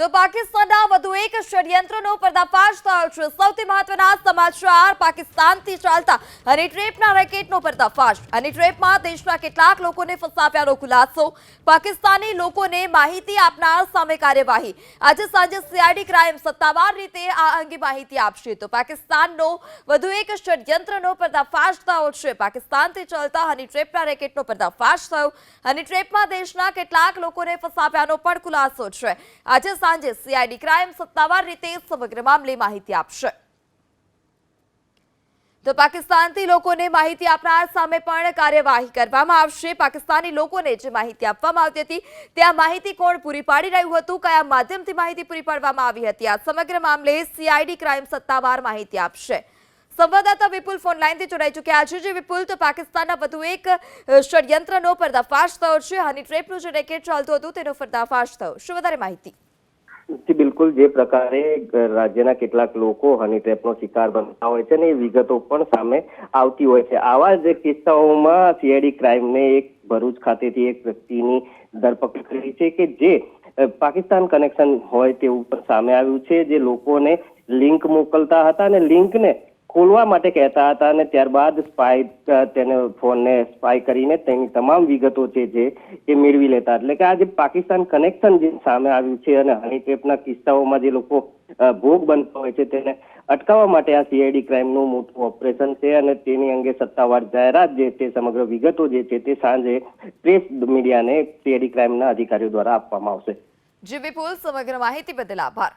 તો પાકિસ્તાનના વધુ એક ષડયંત્રનો પર્દાફાશ થયો છે. સૌથી મહત્વના સમાચાર પાકિસ્તાનથી ચાલતા હની ટ્રેપના રેકેટનો પર્દાફાશ. હની ટ્રેપમાં દેશના કેટલાક લોકોને ફસાવ્યાનો ખુલાસો. પાકિસ્તાની લોકોને માહિતી આપનાર સામે કાર્યવાહી. આજે સાંજે સીઆઈડી ક્રાઇમ સત્તાવાર રીતે આ અંગે માહિતી આપશે. તો પાકિસ્તાનનો વધુ એક ષડયંત્રનો પર્દાફાશ થયો છે. પાકિસ્તાનથી ચાલતા હની ટ્રેપના રેકેટનો પર્દાફાશ થયો. હની ટ્રેપમાં દેશના કેટલાક લોકોને ફસાવ્યાનો પણ ખુલાસો છે. આજે સાંજે સીઆઈડી ક્રાઇમ સત્તાવાર રીતે સમગ્ર મામલે માહિતી આપશે. તો પાકિસ્તાનથી લોકોને માહિતી આપનાર સામે પણ કાર્યવાહી કરવામાં આવશે. પાકિસ્તાની લોકોને જે માહિતી આપવામાં આવતી હતી, તે આ માહિતી કોણ પૂરી પાડી રહ્યું હતું, કયા માધ્યમથી માહિતી પૂરી પાડવામાં આવી હતી, આ સમગ્ર મામલે સીઆઈડી ક્રાઇમ સત્તાવાર માહિતી આપશે. સંવાદદાતા વિપુલ ફોન લાઈનથી જોડાઈ ચૂક્યા છે. જે વિપુલ, તો પાકિસ્તાનના વધુ એક ષડયંત્રનો પર્દાફાશ થયો છે. હની ટ્રેપનું જે રેકેટ ચાલતું હતું, તેનો પર્દાફાશ થયો. શું વધારે માહિતી? જી, બિલકુલ. જે પ્રકારે રાજ્યના કેટલાક લોકો હની ટ્રેપનો શિકાર બનતા હોય છે ને એ વિગતો પણ સામે આવતી હોય છે. આવા જ કિસ્સાઓમાં સીઆઈડી ક્રાઇમને એક ભરૂચ ખાતેથી એક વ્યક્તિની ધરપકડ કરી છે કે જે પાકિસ્તાન કનેક્શન હોય તેવું પણ સામે આવ્યું છે. જે લોકોને લિંક મોકલતા હતા અને લિંકને ખોલવા માટે કહેતા હતા અને ત્યારબાદ સ્પાય તેને ફોનને સ્પાય કરીને તેની તમામ વિગતો છે જે એ મેળવી લેતા. એટલે કે આ જે પાકિસ્તાન કનેક્શન જે સામે આવ્યું છે અને હની ટ્રેપના કિસ્સાઓમાં જે લોકો ભોગ બનતા હોય છે તેને અટકાવવા માટે આ સીઆઈડી ક્રાઇમનું મોટું ઓપરેશન છે અને તેની અંગે સત્તાવાર જાહેરાત જે છે, સમગ્ર વિગતો જે છે તે સાંજે પ્રેસ મીડિયાને સીઆઈડી ક્રાઇમના અધિકારીઓ દ્વારા આપવામાં આવશે. જી સમગ્ર માહિતી બદલ આભાર.